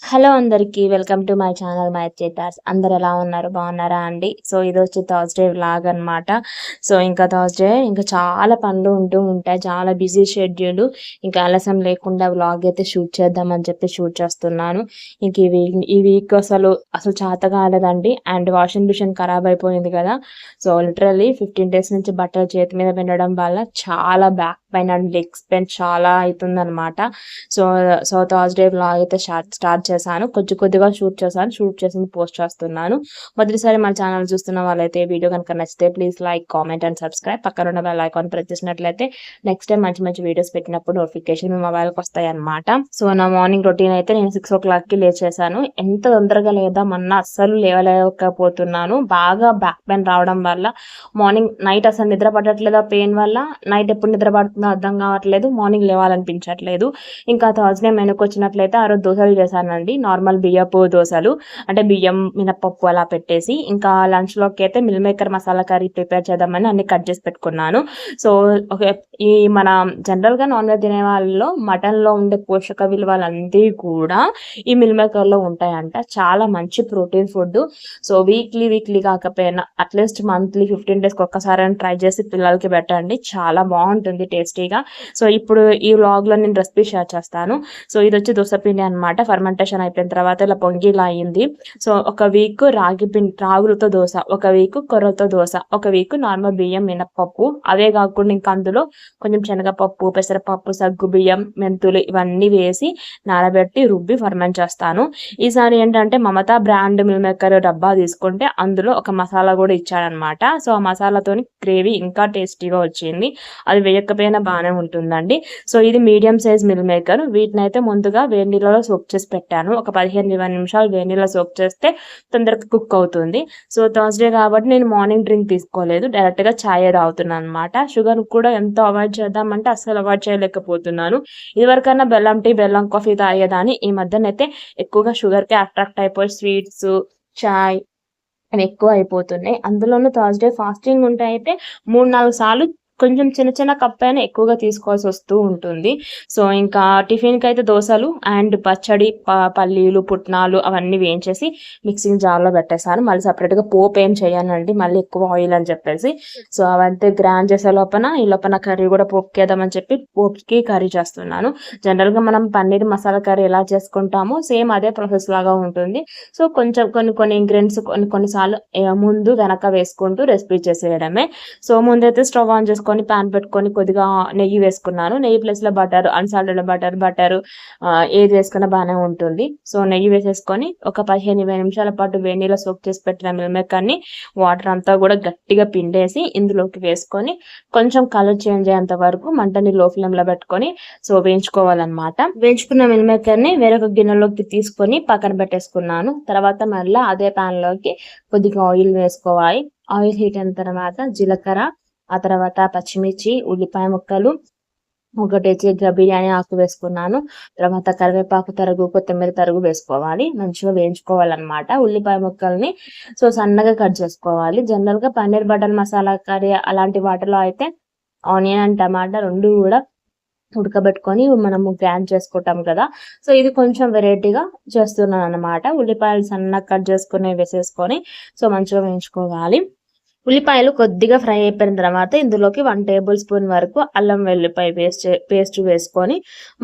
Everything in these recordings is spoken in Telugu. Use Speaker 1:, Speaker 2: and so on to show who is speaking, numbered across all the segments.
Speaker 1: హలో అందరికీ welcome to my channel my చేతాస్ అందరు ఎలా ఉన్నారు? బాగున్నారా అండి? సో ఇది వచ్చి థర్స్డే వ్లాగ్ అన్నమాట. సో ఇంకా థర్స్డే ఇంకా చాలా పనులు ఉంటూ ఉంటాయి. చాలా బిజీ షెడ్యూల్. ఇంకా ఆలస్యం లేకుండా వ్లాగ్ అయితే షూట్ చేద్దామని చెప్పి షూట్ చేస్తున్నాను. ఇంక ఈ వీక్ ఈ వీక్ అసలు అసలు చేత కాలేదండి. అండ్ వాషింగ్ మిషన్ ఖరాబ్ అయిపోయింది కదా. సో లిటరలీ ఫిఫ్టీన్ డేస్ నుంచి బట్టలు చేతి మీద పెట్టడం వల్ల చాలా back pain and legs pain చాలా అవుతుందన్నమాట. సో సో థర్స్డే వ్లాగ్ అయితే స్టార్ట్ స్టార్ట్ చేశాను. కొద్ది కొద్దిగా షూట్ చేశాను. షూట్ చేసింది పోస్ట్ చేస్తున్నాను. మొదటిసారి మన ఛానల్ చూస్తున్న వాళ్ళైతే వీడియో కనుక నచ్చితే please like comment and subscribe. పక్కన ఉన్న బెల్ ఐకాన్ ప్రెస్ చేసినట్లయితే నెక్స్ట్ టైం మంచి మంచి వీడియోస్ పెట్టినప్పుడు నోటిఫికేషన్ మీ మొబైల్కి వస్తాయి అనమాట సో నా మార్నింగ్ రొటీన్ అయితే నేను సిక్స్ ఓ క్లాక్కి లేచేసాను ఎంత తొందరగా లేదామన్నా అస్సలు లేవలేకపోతున్నాను. బాగా బ్యాక్ పెయిన్ రావడం వల్ల మార్నింగ్ నైట్ అసలు నిద్ర పడట్లేదు పెయిన్ వల్ల? నైట్ ఎప్పుడు నిద్ర పడుతుందో అర్థం కావట్లేదు. మార్నింగ్ లేవాలనిపించట్లేదు. ఇంకా థర్స్డే మెనుకు వచ్చినట్లయితే ఆ రోజు దోశలు చేశానండి నార్మల్ బియ్యపు దోశలు అంటే బియ్యం మినపప్పు అలా పెట్టేసి ఇంకా లంచ్లోకి అయితే meal maker masala curry prepare చేద్దామని అన్ని కట్ చేసి పెట్టుకున్నాను. సో ఓకే ఈ మన జనరల్గా నాన్ వెజ్ తినే వాళ్ళలో మటన్లో ఉండే పోషక విలువలన్నీ కూడా ఈ మిల్ మేకర్లో ఉంటాయంట. చాలా మంచి protein food so weekly weekly కాకపోయినా అట్లీస్ట్ మంత్లీ ఫిఫ్టీన్ డేస్కి ఒక్కసారి ట్రై చేసి పిల్లలకి పెట్టండి. చాలా బాగుంటుంది టేస్టీగా. సో ఇప్పుడు ఈ వ్లాగ్లో నేను రెసిపీ షేర్ చేస్తాను. సో ఇది వచ్చి దోశ పిండి అనమాట ఫర్మెంటేషన్ అయిపోయిన తర్వాత ఇలా పొంగి ఇలా అయింది. సో ఒక వీక్ రాగి పిండి రాగులతో దోశ ఒక వీక్ కొర్రలతో దోశ ఒక వీక్ నార్మల్ బియ్యం మినపప్పు అవే కాకుండా ఇంకా అందులో కొంచెం శనగపప్పు పెసరపప్పు సగ్గు బియ్యం మెంతులు ఇవన్నీ వేసి నానబెట్టి రుబ్బి ఫర్మెంట్ చేస్తాను. ఈసారి ఏంటంటే మమతా బ్రాండ్ మిల్ మేకర్ డబ్బా తీసుకుంటే అందులో ఒక మసాలా కూడా ఇచ్చాడనమాట. సో ఆ మసాలాతోని గ్రేవీ ఇంకా టేస్టీగా వచ్చింది. అది వేయకపోయినా బాగానే ఉంటుందండి. సో ఇది మీడియం సైజ్ మిల్ మేకర్. వీటిని అయితే ముందుగా వేడి నీళ్ళలో సోప్ చేసి పెట్టాను. ఒక పదిహేను ఇరవై నిమిషాలు వేడి నీళ్ళలో సోక్ చేస్తే తొందరగా కుక్ అవుతుంది. సో థర్స్డే కాబట్టి నేను మార్నింగ్ డ్రింక్ తీసుకోలేదు. డైరెక్ట్గా ఛాయ్ తాగుతున్నాను అనమాట షుగర్ కూడా ఎంతో అవాయిడ్ చేద్దామంటే అస్సలు అవాయిడ్ చేయలేకపోతున్నాను. ఇదివరకన్నా బెల్లం టీ బెల్లం కాఫీ తాగేదాన్ని. ఈ మధ్యనైతే ఎక్కువగా షుగర్కి అట్రాక్ట్ అయిపోయి స్వీట్స్ చాయ్ అని ఎక్కువ అయిపోతున్నాయి. అందులోనూ థర్స్డే ఫాస్టింగ్ ఉంటే అయితే మూడు నాలుగు సార్లు కొంచెం చిన్న చిన్న కప్ అయినా ఎక్కువగా తీసుకోవాల్సి వస్తూ ఉంటుంది. సో ఇంకా టిఫిన్కి అయితే దోశలు అండ్ పచ్చడి ప- పల్లీలు పుట్నాలు అవన్నీ వేయించేసి మిక్సింగ్ జార్లో పెట్టేసాను మళ్ళీ సపరేట్గా పోపు ఏం చేయనండి. మళ్ళీ ఎక్కువ ఆయిల్ అని చెప్పేసి. సో అవంతే గ్రాండ్ చేసే లోపల ఈ లోపల కర్రీ కూడా పోపుకేద్దామని చెప్పి పోపుకి కర్రీ చేస్తున్నాను. జనరల్గా మనం పన్నీర్ మసాలా కర్రీ ఎలా చేసుకుంటామో సేమ్ అదే ప్రాసెస్ లాగా ఉంటుంది. సో కొంచెం కొన్ని కొన్ని ఇంగ్రీడియంట్స్ కొన్ని కొన్నిసార్లు ముందు వెనక వేసుకుంటూ రెసిపీ చేసేయడమే. సో ముందైతే స్టవ్ ఆన్ చేసుకొని ప్యాన్ పెట్టుకొని కొద్దిగా నెయ్యి వేసుకున్నాను. నెయ్యి ప్లేస్లో బటర్ అన్సాల్టెడ్ బటర్ బటర్ ఏది వేసుకున్నా బాగానే ఉంటుంది. సో నెయ్యి వేసేసుకొని ఒక పదిహేను ఇరవై నిమిషాల పాటు వేడి సోక్ చేసి పెట్టిన మిల్మేకర్ని వాటర్ అంతా కూడా గట్టిగా పిండేసి ఇందులోకి వేసుకొని కొంచెం కలర్ చేంజ్ అయ్యేంత వరకు మంటని లో ఫ్లేమ్లో పెట్టుకొని సో వేయించుకోవాలన్నమాట. వేయించుకున్న మిల్మేకర్ని వేరొక గిన్నెలోకి తీసుకొని పక్కన పెట్టేసుకున్నాను. తర్వాత మళ్ళీ అదే pan లోకి కొద్దిగా ఆయిల్ వేసుకోవాలి. ఆయిల్ హీట్ అయిన తర్వాత జీలకర్ర ఆ తర్వాత పచ్చిమిర్చి ఉల్లిపాయ ముక్కలు ఒకటి చిగ్గ బిర్యానీ ఆకు వేసుకున్నాను. తర్వాత కరివేపాకు తరుగు కొత్తిమీర తరుగు వేసుకోవాలి. మంచిగా వేయించుకోవాలన్నమాట. ఉల్లిపాయ ముక్కల్ని సో సన్నగా కట్ చేసుకోవాలి. జనరల్గా పన్నీర్ బటర్ మసాలా కర్రీ అలాంటి వాటిలో అయితే ఆనియన్ అండ్ టమాటా రెండు కూడా ఉడకబెట్టుకొని మనము గ్రైండ్ చేసుకుంటాం కదా. సో ఇది కొంచెం వెరైటీగా చేస్తున్నాను అనమాట ఉల్లిపాయలు సన్నగా కట్ చేసుకుని వేసేసుకొని సో మంచిగా వేయించుకోవాలి. ఉల్లిపాయలు కొద్దిగా ఫ్రై అయిపోయిన తర్వాత ఇందులోకి వన్ టేబుల్ స్పూన్ వరకు అల్లం వెల్లిపాయ పేస్ట్ పేస్ట్ వేసుకొని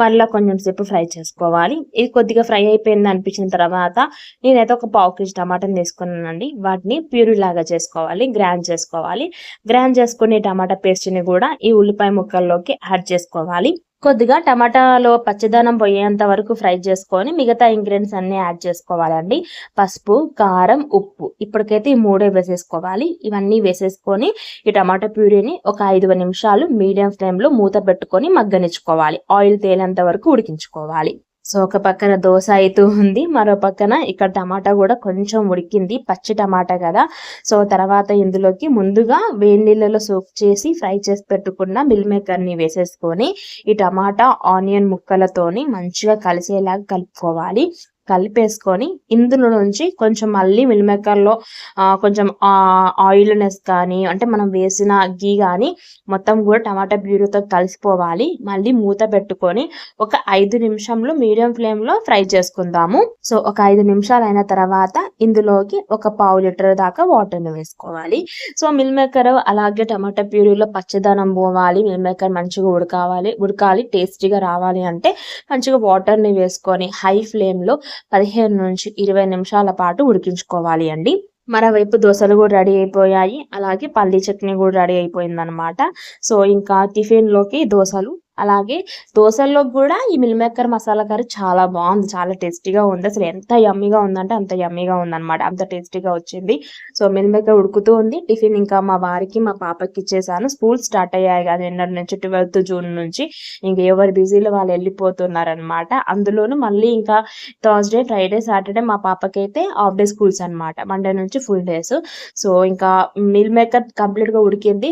Speaker 1: మళ్ళీ కొంచెం సేపు ఫ్రై చేసుకోవాలి. ఇది కొద్దిగా ఫ్రై అయిపోయింది అనిపించిన తర్వాత నేనైతే ఒక పావు కేజీ టమాటాని తీసుకున్నానండి. వాటిని ప్యూరీ లాగా చేసుకోవాలి గ్రైండ్ చేసుకోవాలి. గ్రైండ్ చేసుకునే టమాటా పేస్ట్ని కూడా ఈ ఉల్లిపాయ ముక్కల్లోకి యాడ్ చేసుకోవాలి. కొద్దిగా టమాటాలో పచ్చదనం పోయేంత వరకు ఫ్రై చేసుకొని మిగతా ఇంగ్రీడియంట్స్ అన్ని యాడ్ చేసుకోవాలండి. పసుపు కారం ఉప్పు. ఇప్పటికైతే ఈ మూడే వేసేసుకోవాలి. ఇవన్నీ వేసేసుకొని ఈ టమాటా ప్యూరీని ఒక ఐదు నిమిషాలు మీడియం ఫ్లేమ్లో మూత పెట్టుకొని మగ్గనిచ్చుకోవాలి. ఆయిల్ తేలేంత వరకు ఉడికించుకోవాలి. సో ఒక పక్కన దోశ అవుతూ ఉంది మరో పక్కన ఇక్కడ టమాటా కూడా కొంచెం ఉడికింది పచ్చి టమాటా కదా. సో తర్వాత ఇందులోకి ముందుగా వేడి నీళ్ళలో సోక్ చేసి ఫ్రై చేసి పెట్టుకున్న మిల్ మేకర్ని వేసేసుకొని ఈ టమాటా ఆనియన్ ముక్కలతోని మంచిగా కలిసేలాగా కలుపుకోవాలి. కలిపేసుకొని ఇందులో నుంచి కొంచెం మళ్ళీ మిల్ మేకర్లో కొంచెం ఆయిల్నెస్ కానీ అంటే మనం వేసిన గీ కానీ మొత్తం కూడా టమాటా ప్యూరీతో కలిసిపోవాలి. మళ్ళీ మూత పెట్టుకొని ఒక ఐదు నిమిషంలో మీడియం ఫ్లేమ్లో ఫ్రై చేసుకుందాము. సో ఒక ఐదు నిమిషాలు అయిన తర్వాత ఇందులోకి ఒక పావు లీటర్ దాకా వాటర్ని వేసుకోవాలి. సో మిల్ మేకర్ అలాగే టమాటా ప్యూరీలో పచ్చదనం పోవాలి. మిల్ మేకర్ మంచిగా ఉడకావాలి ఉడకాలి టేస్టీగా రావాలి అంటే మంచిగా వాటర్ని వేసుకొని హై ఫ్లేమ్లో పదిహేను నుంచి ఇరవై నిమిషాల పాటు ఉడికించుకోవాలి అండి. మరోవైపు దోశలు కూడా రెడీ అయిపోయాయి. అలాగే పల్లీ చట్నీ కూడా రెడీ అయిపోయింది అనమాట సో ఇంకా టిఫిన్లోకి దోశలు అలాగే దోశల్లో కూడా ఈ మిల్ మేకర్ మసాలా కర్రీ చాలా బాగుంది చాలా టేస్టీగా ఉంది. అసలు ఎంత యమ్మీగా ఉందంటే అంత యమ్మీగా ఉందన్నమాట. అంత టేస్టీగా వచ్చింది. సో మిల్ మేకర్ ఉడుకుతూ ఉంది. టిఫిన్ ఇంకా మా వారికి మా పాపకి ఇచ్చేసాను. స్కూల్ స్టార్ట్ అయ్యాయి కదా నిన్నటి నుంచి ట్వెల్త్ జూన్ నుంచి. ఇంకా ఎవరు బిజీలో వాళ్ళు వెళ్ళిపోతున్నారనమాట అందులోనూ మళ్ళీ ఇంకా థర్స్డే ఫ్రైడే సాటర్డే మా పాపకైతే హాఫ్ డే స్కూల్స్ అనమాట మండే నుంచి ఫుల్ డేస్. సో ఇంకా మిల్ మేకర్ కంప్లీట్గా ఉడికింది.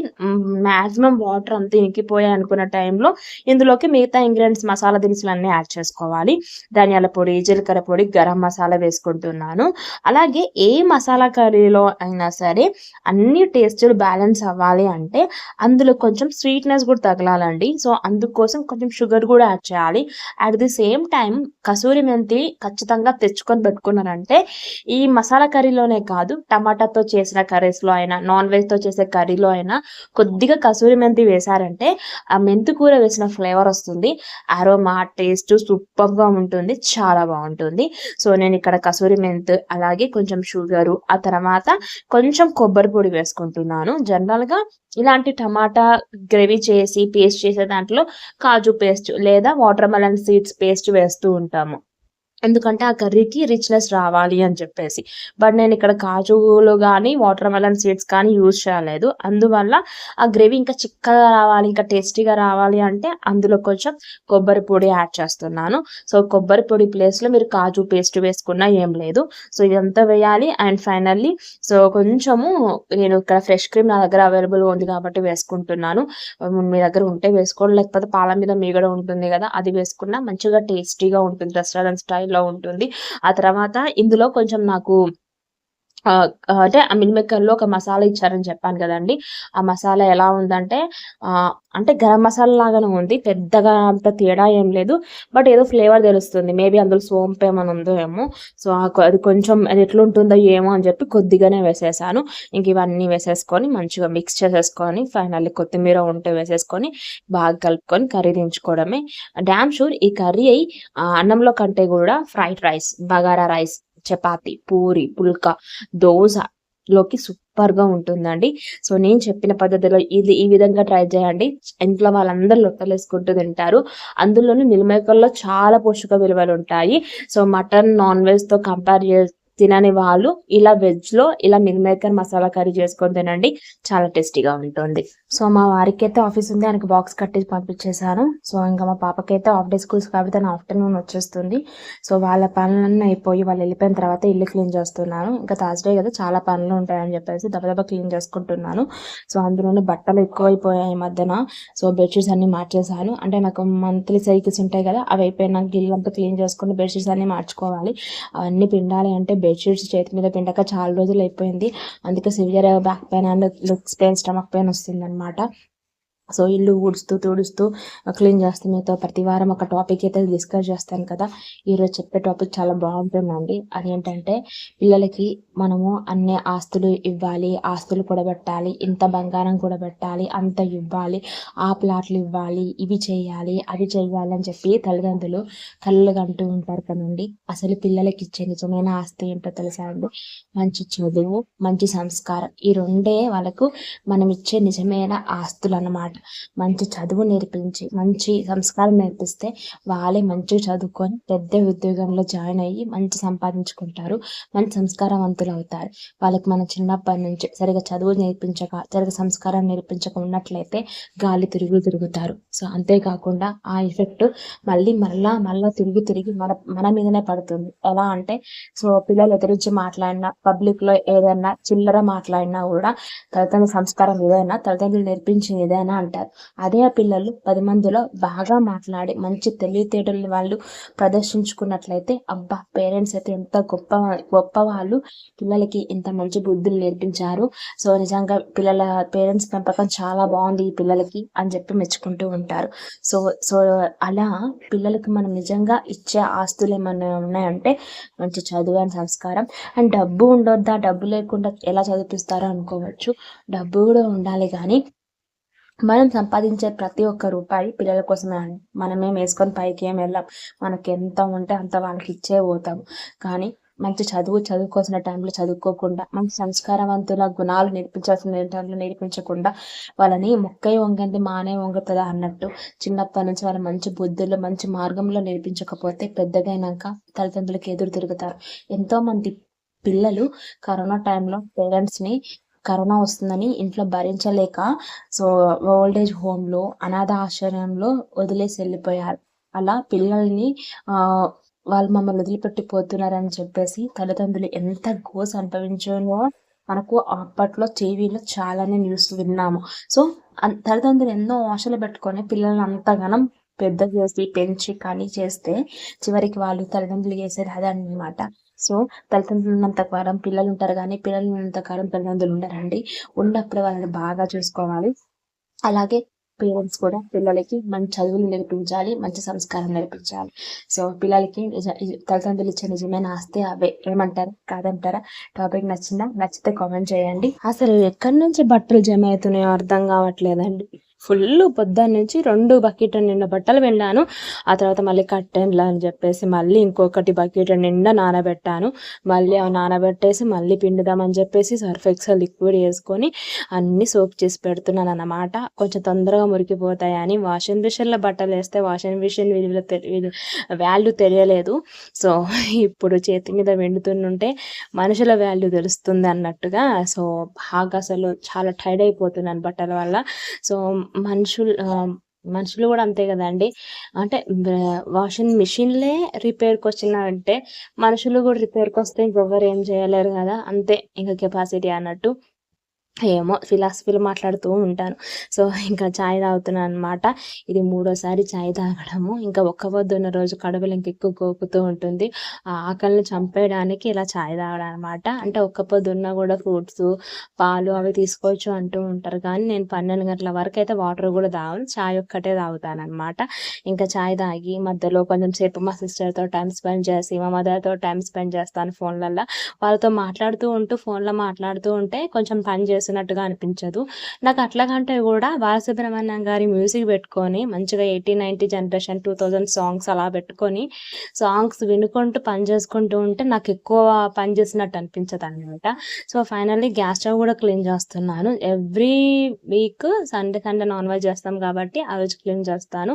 Speaker 1: మ్యాక్సిమం వాటర్ అంతా ఇంకిపోయాయి అనుకున్న టైంలో ఇందులోకి మిగతా ఇంగ్రీడియంట్స్ మసాలా దినుసులు అన్నీ యాడ్ చేసుకోవాలి. ధనియాల పొడి జీలకర్ర పొడి గరం మసాలా వేసుకుంటున్నాను. అలాగే ఏ మసాలా కర్రీలో అయినా సరే అన్ని టేస్టులు బ్యాలెన్స్ అవ్వాలి అంటే అందులో కొంచెం స్వీట్నెస్ కూడా తగలాలండి. సో అందుకోసం కొంచెం షుగర్ కూడా యాడ్ చేయాలి. At the same time kasuri methi ఖచ్చితంగా తెచ్చుకొని పెట్టుకున్నారంటే ఈ మసాలా కర్రీలోనే కాదు టమాటాతో చేసిన కర్రీస్లో అయినా నాన్ వెజ్తో చేసే కర్రీలో అయినా కొద్దిగా కసూరి మెంతి వేశారంటే ఆ మెంతి కూర వేసిన ఫ్లేవర్ వస్తుంది. అరోమా టేస్ట్ సూపర్గా ఉంటుంది. చాలా బాగుంటుంది. సో నేను ఇక్కడ కసూరి మెంత్ అలాగే కొంచెం షుగరు ఆ తర్వాత కొంచెం కొబ్బరి పొడి వేసుకుంటున్నాను. జనరల్గా ఇలాంటి టమాటా గ్రేవీ చేసి పేస్ట్ చేసే దాంట్లో కాజు పేస్ట్ లేదా వాటర్ మెలన్ సీడ్స్ పేస్ట్ వేస్తూ ఉంటాము. ఎందుకంటే ఆ కర్రీకి రిచ్నెస్ రావాలి అని చెప్పేసి. బట్ నేను ఇక్కడ కాజులు కానీ వాటర్ మెలన్ సీడ్స్ కానీ యూజ్ చేయలేదు. అందువల్ల ఆ గ్రేవీ ఇంకా చిక్కగా రావాలి ఇంకా టేస్టీగా రావాలి అంటే అందులో కొంచెం కొబ్బరి పొడి యాడ్ చేస్తున్నాను. సో కొబ్బరి పొడి ప్లేస్లో మీరు కాజు పేస్ట్ వేసుకున్నా ఏం లేదు. సో ఇదంతా వేయాలి అండ్ ఫైనల్లీ సో కొంచెము నేను ఇక్కడ ఫ్రెష్ క్రీమ్ నా దగ్గర అవైలబుల్ ఉంది కాబట్టి వేసుకుంటున్నాను. మీ దగ్గర ఉంటే వేసుకోండి. లేకపోతే పాల మీద మీగడ ఉంటుంది కదా అది వేసుకున్నా మంచిగా టేస్టీగా ఉంటుంది. రెస్టారెంట్ స్టైల్ లో ఉంటుంది. ఆ తర్వాత ఇందులో కొంచెం నాకు అంటే ఆ మిల్ మేకర్లో ఒక మసాలా ఇచ్చారని చెప్పాను కదండి. ఆ మసాలా ఎలా ఉందంటే అంటే గరం మసాలా లాగానే ఉంది. పెద్దగా అంత తేడా ఏం లేదు. బట్ ఏదో ఫ్లేవర్ తెలుస్తుంది. మేబీ అందులో సోంపు ఏమైనా ఉందో ఏమో. సో అది కొంచెం అది ఎట్లుంటుందో ఏమో అని చెప్పి కొద్దిగానే వేసేసాను. ఇంక ఇవన్నీ వేసేసుకొని మంచిగా మిక్స్ చేసేసుకొని ఫైనల్లీ కొత్తిమీర ఉంటే వేసేసుకొని బాగా కలుపుకొని కర్రీ దించుకోవడమే. డ్యామ్ షూర్ ఈ కర్రీ అన్నంలో కంటే కూడా fried rice bagara rice chapati puri phulka dosa లోకి సూపర్గా ఉంటుందండి. సో నేను చెప్పిన పద్ధతిలో ఇది ఈ విధంగా ట్రై చేయండి. ఇంట్లో వాళ్ళందరూ లొట్టలేసుకుంటూ తింటారు. అందులోని మిల్మేకర్లో చాలా పోషక విలువలు ఉంటాయి. సో మటన్ నాన్ వెజ్తో కంపేర్ చే తినని వాళ్ళు ఇలా వెజ్లో ఇలా మిల్ మేకర్ మసాలా కర్రీ చేసుకొని తినండి. చాలా టేస్టీగా ఉంటుంది. సో మా వారికి అయితే ఆఫీస్ ఉంది. ఆయనకి బాక్స్ కట్టి పంపించేశాను. సో ఇంకా మా పాపకైతే హాఫ్ డే స్కూల్స్ కాబట్టి తను ఆఫ్టర్నూన్ వచ్చేస్తుంది. సో వాళ్ళ పనులన్నీ అయిపోయి వాళ్ళు వెళ్ళిపోయిన తర్వాత ఇల్లు క్లీన్ చేస్తున్నాను. ఇంకా థర్స్డే కదా చాలా పనులు ఉంటాయని చెప్పేసి దెబ్బ క్లీన్ చేసుకుంటున్నాను. సో అందులోనే బట్టలు ఎక్కువైపోయాయి ఈ మధ్యన. సో బెడ్షీట్స్ అన్ని మార్చేశాను. అంటే నాకు మంత్లీ సైకిల్స్ ఉంటాయి కదా అవి అయిపోయినాక గిల్లంతా క్లీన్ చేసుకుని బెడ్షీట్స్ అన్ని మార్చుకోవాలి. అవన్నీ పిండాలి అంటే బెడ్షీట్స్ చేతి మీద పిండక చాలా రోజులు అయిపోయింది. అందుకే severe back pain and legs pain stomach pain వస్తుంది అనమాట సో ఇల్లు ఊడుస్తూ తుడుస్తూ క్లీన్ చేస్తూ మీతో ప్రతి వారం ఒక టాపిక్ అయితే డిస్కస్ చేస్తాను కదా. ఈరోజు చెప్పే టాపిక్ చాలా బాగుంటుందండి. అదేంటంటే పిల్లలకి మనము అన్ని ఆస్తులు ఇవ్వాలి ఆస్తులు కూడబెట్టాలి ఇంత బంగారం కూడబెట్టాలి అంత ఇవ్వాలి ఆ ప్లాట్లు ఇవ్వాలి ఇవి చేయాలి అవి చేయాలి అని చెప్పి తల్లిదండ్రులు కళ్ళు కంటూ ఉంటారు కదండి. అసలు పిల్లలకి ఇచ్చే నిజమైన ఆస్తి ఏంటో తెలుసా అండి? మంచి చదువు మంచి సంస్కారం ఈ రెండే వాళ్ళకు మనం ఇచ్చే నిజమైన ఆస్తులు అన్నమాట. మంచి చదువు నేర్పించి మంచి సంస్కారం నేర్పిస్తే వాళ్ళే మంచిగా చదువుకొని పెద్ద ఉద్యోగంలో జాయిన్ అయ్యి మంచి సంపాదించుకుంటారు మంచి సంస్కారవంతులు అవుతారు. వాళ్ళకి మన చిన్నప్పటి నుంచి సరిగా చదువు నేర్పించక సరిగా సంస్కారం నేర్పించక ఉన్నట్లయితే గాలి తిరుగు తిరుగుతారు. సో అంతేకాకుండా ఆ ఎఫెక్ట్ మళ్ళీ మళ్ళా మళ్ళా తిరిగి తిరిగి మన మన మీదనే పడుతుంది. ఎలా అంటే సో పిల్లలు ఎదురించి మాట్లాడినా పబ్లిక్లో ఏదైనా చిల్లర మాట్లాడినా కూడా తల్లిదండ్రుల సంస్కారం ఏదైనా తల్లిదండ్రులు నేర్పించిన ఏదైనా అంటారు. అదే ఆ పిల్లలు పది మందిలో బాగా మాట్లాడి మంచి తెలివితేటలు వాళ్ళు ప్రదర్శించుకున్నట్లయితే అబ్బా పేరెంట్స్ అయితే ఎంత గొప్ప గొప్ప వాళ్ళు. పిల్లలకి ఇంత మంచి బుద్ధులు నేర్పించారు. సో నిజంగా పిల్లల పేరెంట్స్ పెంపకం చాలా బాగుంది ఈ పిల్లలకి అని చెప్పి మెచ్చుకుంటూ ఉంటారు. సో సో అలా పిల్లలకి మనం నిజంగా ఇచ్చే ఆస్తులు ఏమైనా ఉన్నాయంటే మంచి చదువు అండ్ సంస్కారం. అండ్ డబ్బు ఉండొద్దా? డబ్బు లేకుండా ఎలా చదివిస్తారో అనుకోవచ్చు. డబ్బు కూడా ఉండాలి కానీ మనం సంపాదించే ప్రతి ఒక్క రూపాయి పిల్లల కోసమే అండి. మనమేం వేసుకొని పైకి ఏం వెళ్ళాం. మనకి ఎంత ఉంటే అంత వాళ్ళకి ఇచ్చే పోతాం. కానీ మంచి చదువు చదువుకోవాల్సిన టైంలో చదువుకోకుండా మంచి సంస్కారవంతుల గుణాలు నేర్పించాల్సిన టైంలో నేర్పించకుండా వాళ్ళని మొక్కై వంగంది మానే వంగుతుందా అన్నట్టు చిన్నప్పటి నుంచి వాళ్ళ మంచి బుద్ధులు మంచి మార్గంలో నేర్పించకపోతే పెద్దగైనాక తల్లిదండ్రులకు ఎదురు తిరుగుతారు. ఎంతో మంది పిల్లలు కరోనా టైంలో పేరెంట్స్ని కరోనా వస్తుందని ఇంట్లో భరించలేక సో ఓల్డేజ్ హోమ్లో అనాథ ఆశ్రయంలో వదిలేసి వెళ్ళిపోయారు. అలా పిల్లల్ని వాళ్ళు మమ్మల్ని వదిలిపెట్టిపోతున్నారని చెప్పేసి తల్లిదండ్రులు ఎంత గోస్ అనుభవించారో మనకు అప్పట్లో టీవీలో చాలానే న్యూస్ విన్నాము. సో తల్లిదండ్రులు ఎన్నో ఆశలు పెట్టుకొని పిల్లల్ని అంతగానం పెద్ద చేసి పెంచి కానీ చేస్తే చివరికి వాళ్ళు తల్లిదండ్రులు చేసేది అదే అనమాట సో తల్లిదండ్రులు ఉన్నంత కాలం పిల్లలు ఉంటారు కానీ పిల్లలు ఉన్నంత కాలం తల్లిదండ్రులు ఉండరండి. ఉన్నప్పుడు వాళ్ళని బాగా చూసుకోవాలి. అలాగే పేరెంట్స్ కూడా పిల్లలకి మంచి చదువులు నేర్పించాలి మంచి సంస్కారం నేర్పించాలి. సో పిల్లలకి తల్లిదండ్రులు ఇచ్చే నిజమైన ఆస్తి అవే. ఏమంటారు? కాదంటారా? టాపిక్ నచ్చిందా? నచ్చితే కామెంట్ చేయండి. అసలు ఎక్కడి నుంచి బట్టలు జమ అవుతున్నాయో అర్థం కావట్లేదండి. ఫుల్ పొద్దున్న నుంచి రెండు బకెట్ నిండా బట్టలు వెళ్ళాను ఆ తర్వాత మళ్ళీ కట్టెన్లు అని చెప్పేసి మళ్ళీ ఇంకొకటి బకెట్ నిండా నానబెట్టాను. మళ్ళీ అవి నానబెట్టేసి మళ్ళీ పిండుదామని చెప్పేసి సర్ఫ్ ఎక్సెల్ లిక్విడ్ వేసుకొని అన్ని సోప్ చేసి పెడుతున్నాను అన్నమాట. కొంచెం తొందరగా మురికిపోతాయని వాషింగ్ మిషన్లో బట్టలు వేస్తే వాషింగ్ మిషన్ విలువ వాల్యూ తెలియలేదు. సో ఇప్పుడు చేతి మీద వెండుతుంటే మనుషుల వాల్యూ తెలుస్తుంది అన్నట్టుగా. సో బాగా అసలు చాలా టైర్డ్ అయిపోతున్నాను బట్టల వల్ల. సో మనుషులు మనుషులు కూడా అంతే కదండి అంటే వాషింగ్ మిషన్లే రిపేర్కి వచ్చినాయంటే మనుషులు కూడా రిపేర్కి వస్తే ఇంకొకరు ఏం చేయలేరు కదా అంతే ఇంకా కెపాసిటీ అన్నట్టు. ఏమో ఫిలాసఫీలు మాట్లాడుతూ ఉంటాను. సో ఇంకా ఛాయ్ తాగుతున్నాను అనమాట ఇది మూడోసారి ఛాయ్ తాగడము. ఇంకా ఒక్క పొద్దున్న రోజు కడుపులు ఇంక ఎక్కువ కోకుతూ ఉంటుంది. ఆ ఆకలిని చంపేయడానికి ఇలా ఛాయ్ తాగడం అనమాట అంటే ఒక్క పొద్దున్న కూడా ఫ్రూట్స్ పాలు అవి తీసుకోవచ్చు అంటూ ఉంటారు. కానీ నేను పన్నెండు గంటల వరకు అయితే వాటర్ కూడా తాగను. ఛాయ్ ఒక్కటే తాగుతాను అనమాట ఇంకా ఛాయ్ తాగి మధ్యలో కొంచెం సేపు మా సిస్టర్తో టైం స్పెండ్ చేసి మా మదర్తో టైం స్పెండ్ చేస్తాను ఫోన్లలో వాళ్ళతో మాట్లాడుతూ ఉంటూ ఫోన్లో మాట్లాడుతూ ఉంటే కొంచెం పని చేసి చేస్తున్నట్టుగా అనిపించదు. నాకు అట్లాగంటే కూడా బాలసుబ్రహ్మణ్యం గారి మ్యూజిక్ పెట్టుకొని మంచిగా eighty ninety generation two thousand songs అలా పెట్టుకొని సాంగ్స్ వినుకుంటూ పని చేసుకుంటూ ఉంటే నాకు ఎక్కువ పని చేసినట్టు అనిపించదు అనమాట సో ఫైనల్లీ గ్యాస్ స్టవ్ కూడా క్లీన్ చేస్తున్నాను. Every week Sunday Sunday non veg చేస్తాం కాబట్టి ఆ రోజు క్లీన్ చేస్తాను.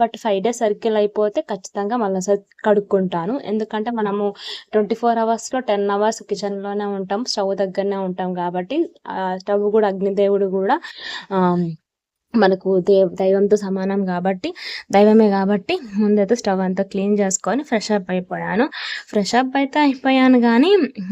Speaker 1: బట్ ఫైవ్ డేస్ సర్కిల్ అయిపోతే ఖచ్చితంగా మళ్ళీ కడుక్కుంటాను. ఎందుకంటే మనము ట్వంటీ ఫోర్ అవర్స్లో టెన్ అవర్స్ కిచెన్లోనే ఉంటాం స్టవ్ దగ్గరనే ఉంటాం కాబట్టి స్టవ్ కూడా అగ్నిదేవుడు కూడా మనకు దే దైవంతో సమానం కాబట్టి దైవమే కాబట్టి ముందైతే స్టవ్ అంతా క్లీన్ చేసుకొని ఫ్రెష్ అప్ అయిపోయాను. ఫ్రెష్ అప్ అయితే అయిపోయాను కానీ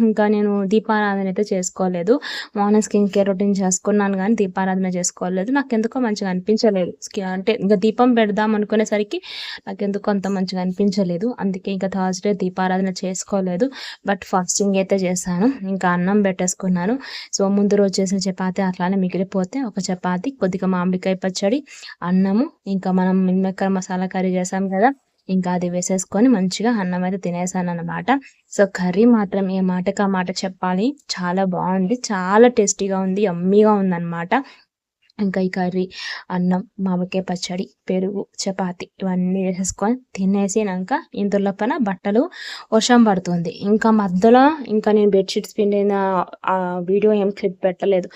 Speaker 1: ఇంకా నేను దీపారాధన అయితే చేసుకోలేదు. మార్నింగ్ స్కిన్ కేర్ రొటీన్ చేసుకున్నాను కానీ దీపారాధన చేసుకోలేదు. నాకు ఎందుకో మంచిగా అనిపించలేదు. అంటే ఇంకా దీపం పెడదాం అనుకునేసరికి నాకు ఎందుకో అంత మంచిగా అనిపించలేదు. అందుకే ఇంకా థర్స్డే దీపారాధన చేసుకోలేదు. బట్ ఫాస్టింగ్ అయితే చేశాను. ఇంకా అన్నం పెట్టేసుకున్నాను. సో ముందు రోజు చేసిన చపాతి అట్లానే మిగిలిపోతే ఒక చపాతి కొద్దిగా మామిడికాయ వంకాయ పచ్చడి అన్నము ఇంకా మనం నిమ్మకాయ మసాలా కర్రీ చేసాం కదా ఇంకా అది వేసేసుకొని మంచిగా అన్నం అయితే తినేసాను అనమాట సో కర్రీ మాత్రం ఏ మాటకు ఆ మాట చెప్పాలి. చాలా బాగుంది చాలా టేస్టీగా ఉంది అమ్మీగా ఉందన్నమాట. ఇంకా ఈ కర్రీ అన్నం మామిడికాయ పచ్చడి పెరుగు చపాతి ఇవన్నీ వేసేసుకొని తినేసినాక ఇందులోపన బట్టలు వర్షం పడుతుంది. ఇంకా మధ్యలో ఇంకా నేను బెడ్షీట్స్ పిండిన వీడియో ఏం క్లిప్ పెట్టలేదు.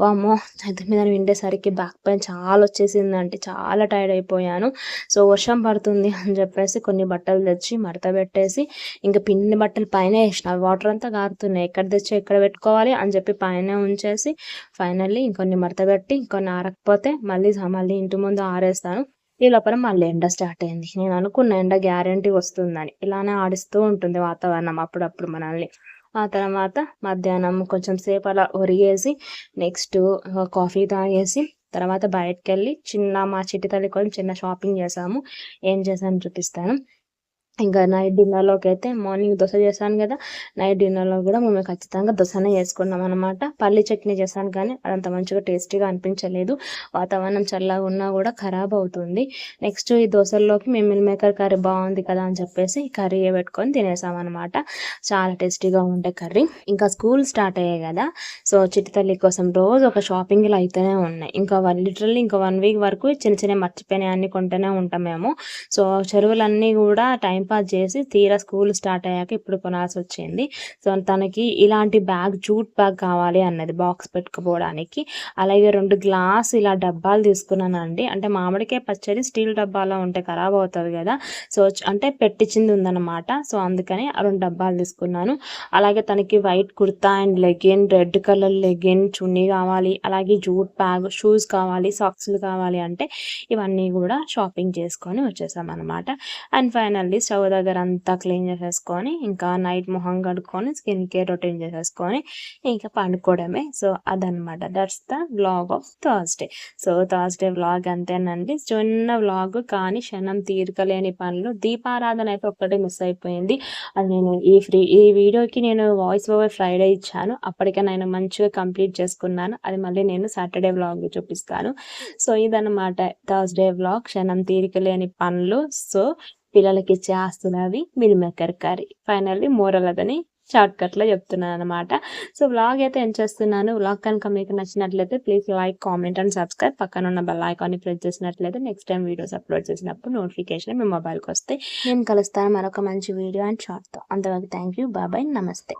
Speaker 1: వామో అయితే మీద విండేసరికి బ్యాక్ పెయిన్ చాలా వచ్చేసిందంటే చాలా టైర్డ్ అయిపోయాను. సో వర్షం పడుతుంది అని చెప్పేసి కొన్ని బట్టలు తెచ్చి మడత పెట్టేసి ఇంకా పిండి బట్టలు పైన వేసిన. వాటర్ అంతా గారుతున్నాయి. ఎక్కడ తెచ్చి ఎక్కడ పెట్టుకోవాలి అని చెప్పి పైన ఉంచేసి ఫైనల్లీ ఇంకొన్ని మడత పెట్టి ఇంకొన్ని ఆరకపోతే మళ్ళీ మళ్ళీ ఇంటి ముందు ఆరేస్తాను. ఈ లోపల మళ్ళీ ఎండ స్టార్ట్ అయింది. నేను అనుకున్న ఎండ గ్యారంటీ వస్తుందని. ఇలానే ఆడిస్తూ ఉంటుంది వాతావరణం అప్పుడప్పుడు మనల్ని. ఆ తర్వాత మధ్యాహ్నం కొంచెం సేపు అలా ఒరిగేసి నెక్స్ట్ కాఫీ తాగేసి తర్వాత బయటకెళ్ళి చిన్న మా చిట్టి తల్లి కోసం చిన్న షాపింగ్ చేసాము. ఏం చేసాము చూపిస్తాను. ఇంకా నైట్ డిన్నర్లోకి అయితే మార్నింగ్ దోశ చేశాను కదా నైట్ డిన్నర్లో కూడా మేము ఖచ్చితంగా దోశనే చేసుకున్నాం అనమాట పల్లి చట్నీ చేశాను కానీ అదంత మంచిగా టేస్టీగా అనిపించలేదు. వాతావరణం చల్లగా ఉన్నా కూడా ఖరాబ్ అవుతుంది. నెక్స్ట్ ఈ దోశల్లోకి మేము మిల్ మేకర్ కర్రీ బాగుంది కదా అని చెప్పేసి కర్రీ పెట్టుకొని తినేసాం అనమాట చాలా టేస్టీగా ఉండే కర్రీ. ఇంకా స్కూల్ స్టార్ట్ అయ్యాయి కదా సో చిట్టితల్లి కోసం రోజు ఒక షాపింగ్లు అయితేనే ఉన్నాయి. ఇంకా వన్ లిటరల్లీ ఇంకా వన్ వీక్ వరకు చిన్న చిన్న మర్చిపోయినాయి అన్ని కొంటూనే ఉంటాం మేము సో చెరువులన్నీ కూడా టైం పాస్ చేసి తీరా స్కూల్ స్టార్ట్ అయ్యాక ఇప్పుడు కొనాల్సి వచ్చింది. సో తనకి ఇలాంటి బ్యాగ్ జూట్ బ్యాగ్ కావాలి అన్నది బాక్స్ పెట్టుకుపోవడానికి. అలాగే రెండు గ్లాస్ ఇలా డబ్బాలు తీసుకున్నానండి. అంటే మామిడికాయ పచ్చడి స్టీల్ డబ్బాలో ఉంటే ఖరాబ్ అవుతుంది కదా. సో అంటే పెట్టించింది ఉందన్నమాట. సో అందుకని ఆ రెండు డబ్బాలు తీసుకున్నాను. అలాగే తనకి white kurta and legging red colour legging chunni కావాలి. అలాగే జూట్ బ్యాగ్ షూస్ కావాలి సాక్స్లు కావాలి అంటే ఇవన్నీ కూడా షాపింగ్ చేసుకొని వచ్చేసాం అనమాట అండ్ ఫైనల్లీ స్టవ్ దగ్గర అంతా క్లీన్ చేసేసుకొని ఇంకా నైట్ మొహం కడుక్కొని స్కిన్ కేర్ రొటీన్ చేసేసుకొని ఇంకా పండుకోవడమే. సో అదనమాట that's the vlog of Thursday so Thursday vlog అంతేనండి. చిన్న వ్లాగ్ కానీ క్షణం తీరికలేని పనులు. దీపారాధన అయితే ఒక్కటే మిస్ అయిపోయింది. అది నేను ఈ ఫ్రీ ఈ వీడియోకి నేను వాయిస్ ఓవర్ ఫ్రైడే ఇచ్చాను. అప్పటికే నేను మంచిగా కంప్లీట్ చేసుకున్నాను. అది మళ్ళీ నేను సాటర్డే వ్లాగ్ చూపిస్తాను. సో ఇదన్నమాట థర్స్డే వ్లాగ్ క్షణం తీరికలేని పనులు. సో పిల్లలకి ఇచ్చే ఆస్తులు meal maker curry. Finally moral అదని షార్ట్ కట్లో చెప్తున్నాను అనమాట సో వ్లాగ్ అయితే ఏం చేస్తున్నాను. వ్లాగ్ కనుక మీకు నచ్చినట్లయితే please like comment and subscribe పక్కన ఉన్న బెల్ ఐకాన్ని ప్రెస్ చేసినట్లయితే నెక్స్ట్ టైం వీడియోస్ అప్లోడ్ చేసినప్పుడు నోటిఫికేషన్ మీ మొబైల్కి వస్తే నేను కలుస్తాను మరొక మంచి వీడియో అండ్ షార్ట్తో అంతవరకు థ్యాంక్ యూ బాబాయ్ నమస్తే